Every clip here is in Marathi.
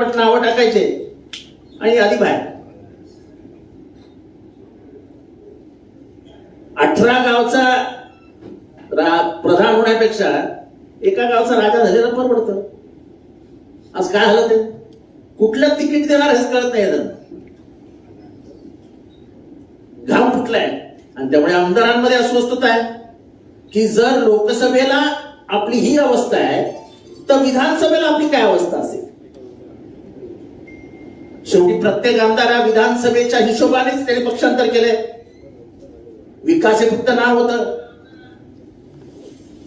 नावं टाकायचे. आणि आधी बाहेर. अठरा गावचा रा- प्रधान होण्यापेक्षा एका गावचा राजा झालेला परवडतं. आज काय झालं ते? कुठलं तिकीट देणार हेच कळत नाही घाम फुटलाय. आणि त्यामुळे आमदारांमध्ये अस्वस्थता आहे. की जर लोकसभेला आपली ही अवस्था आहे तर विधानसभेला आपली काय अवस्था असेल? शेवटी प्रत्येक आमदार हा विधानसभेच्या हिशोबानेच त्याने पक्षांतर केले विकास हे फक्त नाव होतं.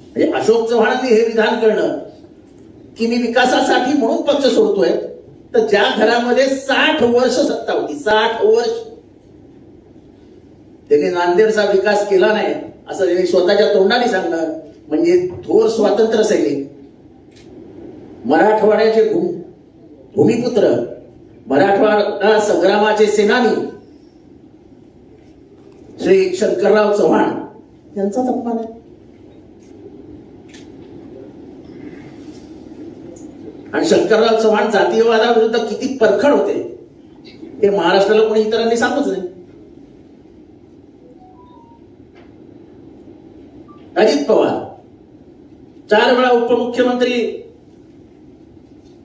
म्हणजे अशोक चव्हाणांनी हे विधान करणं की मी विकासासाठी म्हणून पक्ष सोडतोय तर ज्या घरामध्ये साठ वर्ष सत्ता होती साठ वर्ष. त्यांनी नांदेडचा विकास केला नाही असं त्यांनी स्वतःच्या तोंडाने सांगणं म्हणजे थोर स्वातंत्र्य सैनिक मराठवाड्याचे भूम भूमिपुत्र मराठवाडा संग्रामाचे सेनानी श्री शंकरराव चव्हाण यांचाच अपमान आहे. आणि शंकरराव चव्हाण जातीयवादाविरुद्ध किती परखड होते हे महाराष्ट्राला कोणी इतरांनी सांगूच नाही. अजित पवार चार वेळा उपमुख्यमंत्री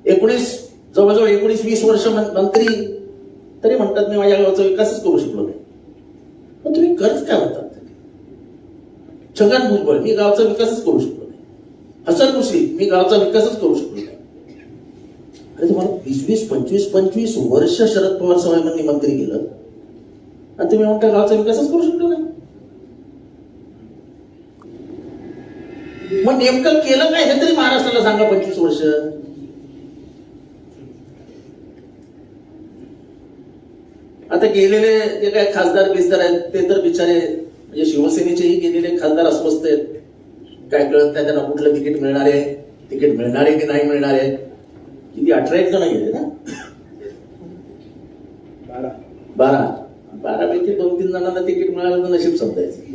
एकोणीस जवळजवळ एकोणीस वीस वर्ष मंत्री तरी म्हणतात मी माझ्या गावाचा विकासच करू शकलो नाही. पण तुम्ही करत काय होतात छगन भुजबळ मी गावचा विकासच करू शकलो नाही. हसन मुश्रीफ मी गावचा विकासच करू शकलो नाही. अरे तुम्हाला वीस वीस पंचवीस पंचवीस वर्ष शरद पवार साहेबांनी मंत्री केलं. आणि तुम्ही म्हणता गावचा विकासच करू शकलो नाही. मग नेमकं केलं काय? हे तरी महाराष्ट्राला सांगा पंचवीस वर्ष. आता गेलेले जे काय खासदार बिसदार आहेत ते तर बिचारे म्हणजे शिवसेनेचेही गेलेले खासदार अस्वस्थ आहेत. काय कळत नाही त्यांना कुठलं तिकीट मिळणार आहे तिकीट मिळणार आहे की नाही मिळणार आहे. किती अठरा एक जण गेले ना? बारा. बारा. पैकी दोन तीन जणांना तिकीट मिळालं तर नशीब समजायचं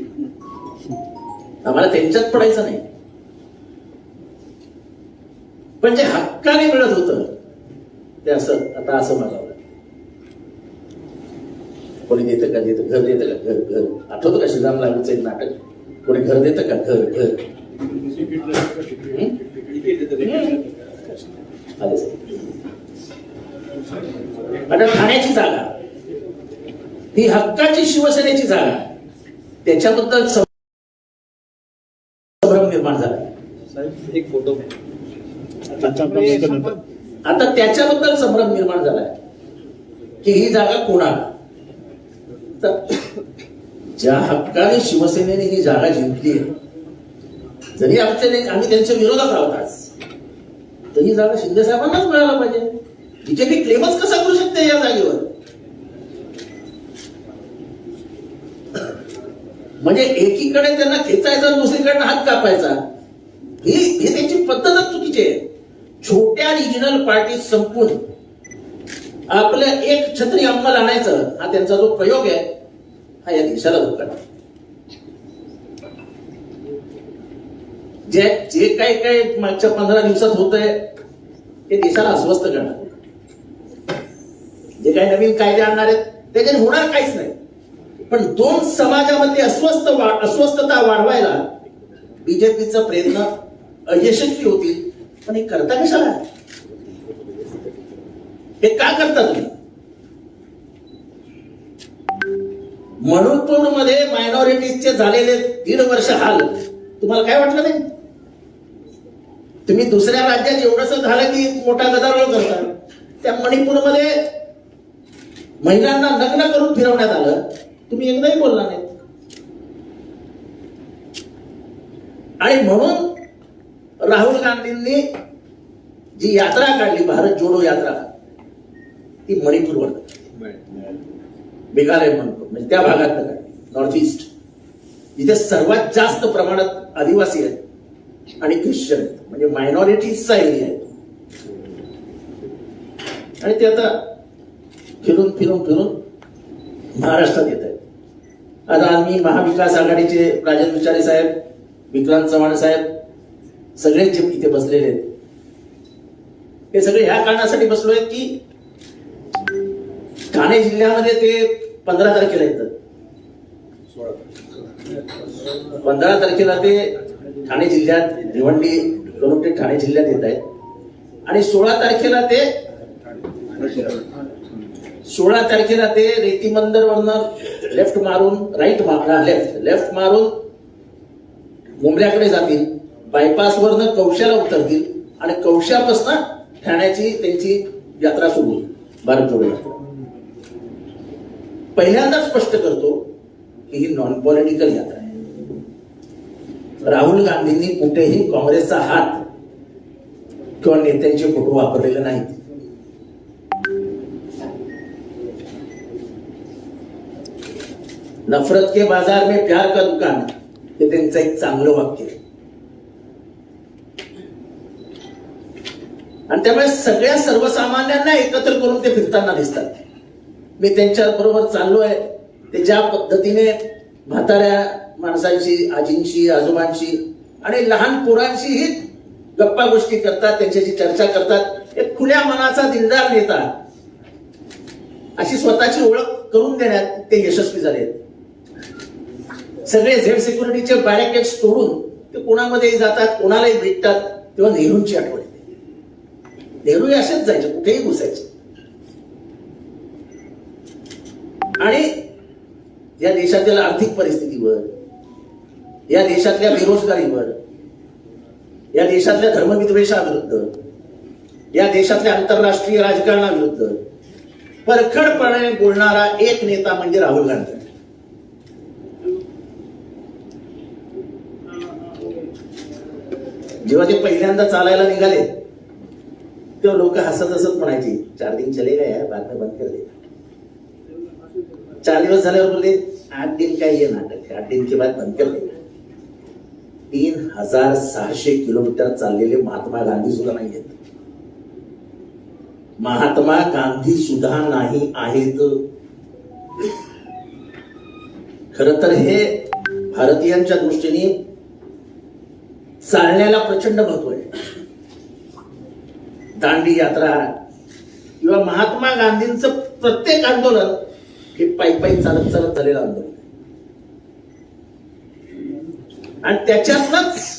आम्हाला त्यांच्यात पडायचं नाही. पण जे हक्काने मिळत होतं ते असं आता असं मला कोणी देतं का? देतं. घर देतं का? घर घर. आठवतं का श्रीराम लागूचं एक नाटक? कोणी घर देतं का? घर घर. आता ठाण्याची जागा. ही हक्काची शिवसेनेची जागा. त्याच्याबद्दल संभ्रम निर्माण झाला. एक फोटो. आता त्याच्याबद्दल संभ्रम निर्माण झालाय की ही जागा कोणाला? तर ज्या हक्काने शिवसेनेने ही जागा जिंकली आहे जरी आमच्या आम्ही त्यांच्या विरोधात आहोत आज तर ही जागा शिंदे साहेबांनाच मिळायला पाहिजे. बीजेपी क्लेमच कसा करू शकते या जागेवर? म्हणजे एकीकडे त्यांना खेचायचा दुसरीकडनं हात कापायचा ही ही त्यांची पद्धतच चुकीची आहे. छोट्या रिजनल पार्टी संपून आपल्या एक छत्री अंमल आणायचं हा त्यांचा जो प्रयोग आहे हा या देशाला धोका जे जे काही काही मागच्या पंधरा दिवसात होत आहे ते देशाला अस्वस्थ करणार. जे काही नवीन कायदे आणणार आहेत त्याच्याने होणार काहीच नाही. पण दोन समाजामध्ये अस्वस्थ वा- अस्वस्थता वाढवायला बीजेपीचा प्रयत्न अयशस्वी होतील पण हे करता कशाला? हे का करता तुम्ही मणिपूरमध्ये मायनॉरिटीजचे झालेले दीड वर्ष हाल. तुम्हाला काय वाटलं नाही तुम्ही दुसऱ्या राज्यात एवढस झालं की मोठा गदारोळ करता. त्या मणिपूरमध्ये महिलांना लग्न करून फिरवण्यात आलं. तुम्ही एकदाही बोलला नाही. आणि म्हणून राहुल गांधींनी जी यात्रा काढली भारत जोडो यात्रा ती मणिपूरवर. मेघालय मणिपूर म्हणजे त्या भागात नॉर्थ ईस्ट जिथे सर्वात जास्त प्रमाणात आदिवासी आहेत आणि ख्रिश्चन आहेत. म्हणजे मायनॉरिटीजचा एरिया आहे. आणि ते आता फिरून फिरून फिरून महाराष्ट्रात येत आहेत. आता आम्ही महाविकास आघाडीचे राजन विचारे साहेब विक्रांत चव्हाण साहेब सगळेच जे इथे बसलेले आहेत. हे सगळे ह्या कारणासाठी बसलोय की ठाणे जिल्ह्यामध्ये ते पंधरा तारखेला येतात पंधरा तारखेला ते ठाणे जिल्ह्यात भिवंडी करून ते ठाणे जिल्ह्यात येत आहेत. आणि सोळा तारखेला ते सोळा तारखेला ते रेतीमंदर वरनं लेफ्ट मारून राईट लेफ्ट लेफ्ट मारून मुंबऱ्याकडे जातील. बायपास वरनं कौशाला उतरतील आणि कवशापासून ठाण्याची त्यांची यात्रा सुरू होईल. भारत जोडो यात्रा. पहिल्यांदा स्पष्ट करतो की ही नॉन पॉलिटिकल यात्रा आहे. राहुल गांधींनी कुठेही काँग्रेसचा हात किंवा नेत्यांचे फोटो वापरलेले नाहीत. नफरत के बाजार में प्यार का दुकान हे त्यांचं एक चांगलं वाक्य आहे. आणि त्यामुळे सगळ्या सर्वसामान्यांना एकत्र करून ते फिरताना दिसतात. मी त्यांच्या बरोबर चाललोय ते ज्या पद्धतीने म्हाताऱ्या माणसांशी आजींशी आजोबांशी आणि लहान पोरांशीही गप्पा गोष्टी करतात त्यांच्याशी चर्चा करतात एक खुल्या मनाचा दिलदार नेता. अशी स्वतःची ओळख करून देण्यात ते यशस्वी झाले. आहेत. सगळे झेड सिक्युरिटीचे बॅरिकेड्स तोडून ते कोणामध्येही जातात कोणालाही भेटतात तेव्हा नेहरूंची आठवण येते. नेहरू असेच जायचे कुठेही घुसायचे. आणि या देशातील आर्थिक परिस्थितीवर या देशातल्या बेरोजगारीवर या देशातल्या धर्मविद्वेषाविरुद्ध या देशातल्या आंतरराष्ट्रीय राजकारणाविरुद्ध परखडपणे बोलणारा एक नेता म्हणजे राहुल गांधी. जेव्हा ते पहिल्यांदा चालायला निघाले तेव्हा लोक हसत हसत म्हणायची चार दिन चले गए यार बाद में बंद कर देता चार दिवस झाल्यावर बोलले आठ दिन काय ये नाटक आठ दिन के बाद तीन हजार सहाशे किलोमीटर चाललेले महात्मा गांधी सुद्धा नाही आहेत. महात्मा गांधी सुद्धा नाही आहेत. खर तर हे भारतीयांच्या दृष्टीने चालण्याला प्रचंड महत्त्व आहे. दांडी यात्रा किंवा महात्मा गांधींचं प्रत्येक आंदोलन हे पायी पायी चालत चालत झालेलं आंदोलन आणि त्याच्यातनच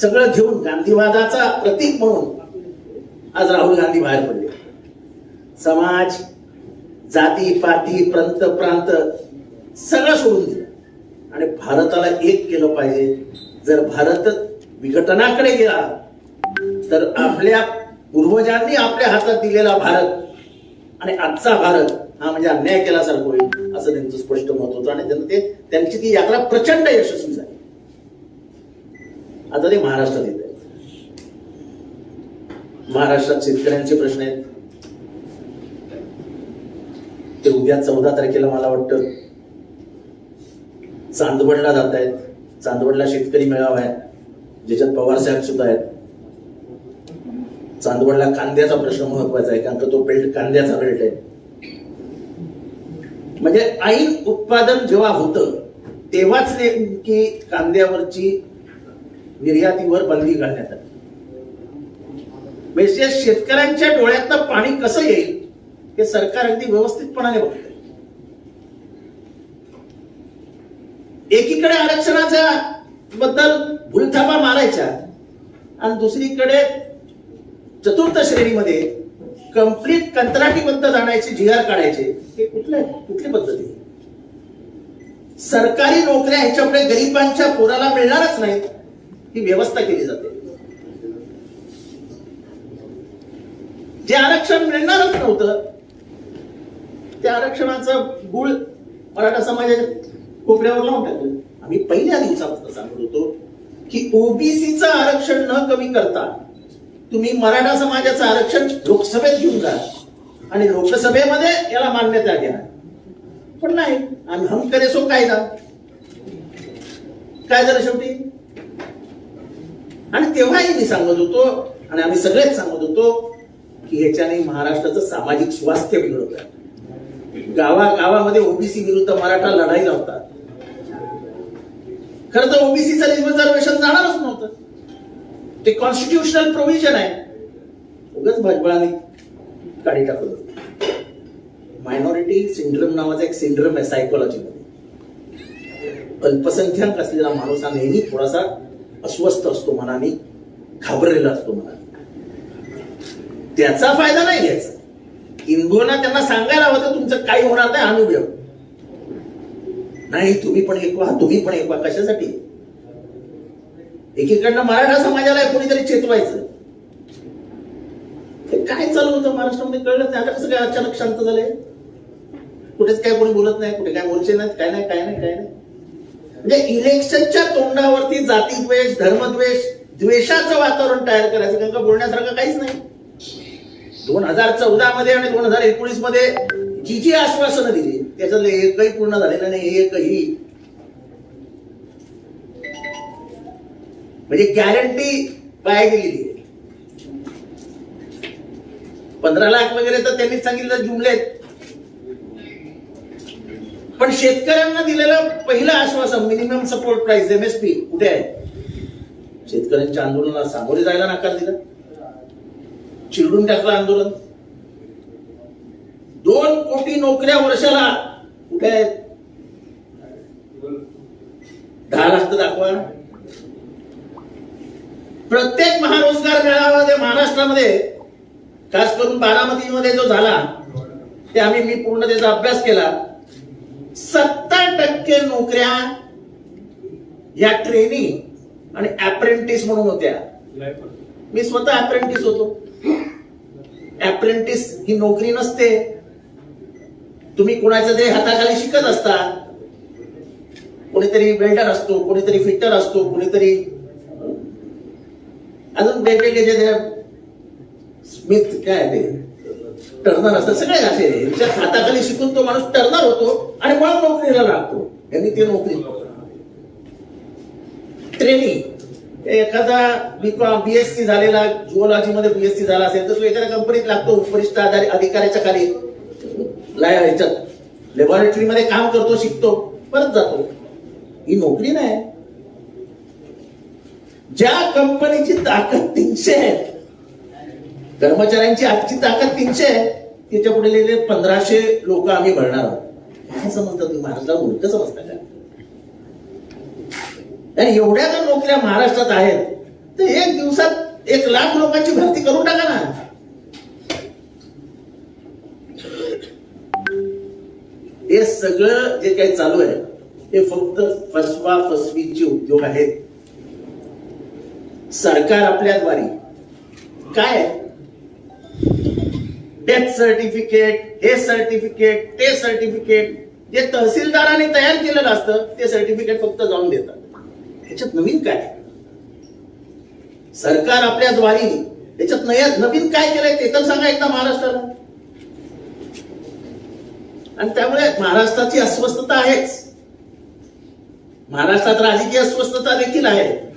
सगळं घेऊन गांधीवादाचा प्रतीक म्हणून आज राहुल गांधी बाहेर पडले. समाज जाती पाती प्रांत प्रांत सगळं सोडून दिलं. आणि भारताला एक केलं पाहिजे. जर भारत विघटनाकडे गेला तर आपल्या पूर्वजांनी आपल्या हातात दिलेला भारत आणि आजचा भारत हा म्हणजे अन्याय केल्यासारखं होईल असं त्यांचं स्पष्ट मत होतं. आणि त्यांना ते त्यांची ती यात्रा प्रचंड यशस्वी झाली. आता ते महाराष्ट्रात येत आहेत. महाराष्ट्रात शेतकऱ्यांचे प्रश्न आहेत. ते उद्या चौदा तारखेला मला वाटतं चांदवडला जात आहेत. चांदवडला शेतकरी मेळावा आहे. ज्याच्यात पवार साहेब सुद्धा आहेत. चांदवडला कांद्याचा प्रश्न महत्त्वाचा आहे कारण का तो बेल्ट कांद्याचा बेल्ट आहे. म्हणजे ऐन उत्पादन जेव्हा होतं तेव्हाच नेमकी कांद्यावरची निर्यातीवर बंदी घालण्यात आली. म्हणजे शेतकऱ्यांच्या डोळ्यातनं पाणी कसं येईल हे सरकार अगदी व्यवस्थितपणाने बघत एकीकडे आरक्षणाच्या बद्दल भूलथापा मारायच्या आणि दुसरीकडे चतुर्थ श्रेणीमध्ये कंप्लीट कंत्राटीबद्ध जाण्याचे जी आर काढायचे हे कुठले कुठली पद्धती? सरकारी नोकऱ्या ह्याच्यापुढे गरिबांच्या पोराला मिळणारच नाहीत ही व्यवस्था केली जाते. जे आरक्षण मिळणारच नव्हतं त्या आरक्षणाचं गुळ मराठा समाजाच्या कोपऱ्यावर लावून टाकलं. आम्ही पहिल्या दिवसापासून सांगत होतो की ओबीसीचं आरक्षण न कमी करता तुम्ही मराठा समाजाचं आरक्षण लोकसभेत घेऊन जा. आणि लोकसभेमध्ये याला मान्यता द्या. पण नाही आम्ही हम करेसो कायदा. काय झालं शेवटी? आणि तेव्हाही मी सांगत होतो आणि आम्ही सगळेच सांगत होतो की ह्याच्याने महाराष्ट्राचं सामाजिक स्वास्थ्य बिघडत गावा गावामध्ये ओबीसी विरुद्ध मराठा लढाई लावतात. खरं तर ओबीसीचं रिझर्वेशन जाणारच नव्हतं. ते कॉन्स्टिट्युशनल प्रोव्हिजन आहे. उगाच भाजपाने काढी टाकलं. मायनॉरिटी सिंड्रम नावाचा एक सिंड्रम आहे सायकोलॉजीमध्ये अल्पसंख्याक असलेला माणूस हा नेहमी थोडासा अस्वस्थ असतो मनाने घाबरलेला असतो मनाने. त्याचा फायदा नाही घ्यायचा. हिंदूंना त्यांना सांगायला हवं तर तुमचं काही होणार नाही अनुभव नाही तुम्ही पण एक व्हा तुम्ही पण एक व्हा कशासाठी? एकीकडनं मराठा समाजाला कोणीतरी चेतवायचं. हे काय चालू होतं? महाराष्ट्रामध्ये कळलं नाही. आता कसं काय अचानक शांत झालंय. कुठेच काय कोणी बोलत नाही कुठे काय बोलचे नाही काय नाही काय नाही काय नाही. म्हणजे इलेक्शनच्या तोंडावरती जातीद्वेष धर्मद्वेष द्वेषाचं वातावरण तयार करायचं कारण का बोलण्यासारखं काहीच नाही. दोन हजार चौदा मध्ये आणि दोन हजार एकोणीसमध्ये जी जी आश्वासनं दिली त्याच्यातलं एकही पूर्ण झालेलं नाही एकही. म्हणजे गॅरंटी पाया गेलेली पंधरा लाख वगैरे तर त्यांनी सांगितलं जुमलेत. पण शेतकऱ्यांना दिलेलं पहिलं आश्वासन मिनिमम सपोर्ट प्राइस एमएसपी कुठे आहे? शेतकऱ्यांच्या आंदोलनाला सामोरे जायला नकार दिला. चिरडून टाकलं आंदोलन. दोन कोटी नोकऱ्या वर्षाला कुठे आहेत? दहा लाख तर दाखवा. प्रत्येक महारोजगार मेळावा जे महाराष्ट्रामध्ये खास करून बारामतीमध्ये जो झाला ते आम्ही मी पूर्ण त्याचा अभ्यास केला. सत्तर टक्के नोकऱ्या या ट्रेनी आणि अप्रेंटिस म्हणून होत्या. मी स्वतः अप्रेंटिस होतो. अप्रेंटिस ही नोकरी नसते. तुम्ही कोणाच्या तरी हाताखाली शिकत असता. कोणीतरी वेल्डर असतो कोणीतरी फिटर असतो कोणीतरी अजून वेगवेगळे जे स्मिथ काय ते? टर्नर असतात सगळे असे. यांच्या हाताखाली शिकून तो माणूस टर्नर होतो आणि मग नोकरीला लागतो. यांनी ते नोकरी ट्रेनिंग. एखादा बीएससी झालेला जुओलॉजी मध्ये बीएससी झाला असेल तर तो एखाद्या कंपनीत लागतो वरिष्ठ अधिकाऱ्याच्या खाली. ह्याच्यात लॅबोरेटरी मध्ये काम करतो शिकतो परत जातो. ही नोकरी नाही. ज्या कंपनीची ताकद तीनशे आहे कर्मचाऱ्यांची आजची ताकद तीनशे आहे त्याच्या पुढे लिहिले पंधराशे लोक आम्ही भरणार आहोत. काय समजता तुम्ही? महाराष्ट्राला उलट समजता का? आणि एवढ्या जर नोकऱ्या महाराष्ट्रात आहेत तर एक दिवसात एक लाख लोकांची भरती करून टाका ना. हे सगळं जे काही चालू आहे ते फक्त फसवा फसवीचे उद्योग आहेत. सरकार आपल्याद्वारे काय? डेथ सर्टिफिकेट हे सर्टिफिकेट ते सर्टिफिकेट जे तहसीलदाराने तयार केलेलं असतं ते सर्टिफिकेट फक्त जाऊन देतात. ह्याच्यात नवीन काय? सरकार आपल्याद्वारे त्याच्यात नवीन काय केलंय ते तर सांगा एकदा महाराष्ट्राला. आणि त्यामुळे महाराष्ट्राची अस्वस्थता आहेच. महाराष्ट्रात राजकीय अस्वस्थता देखील आहे.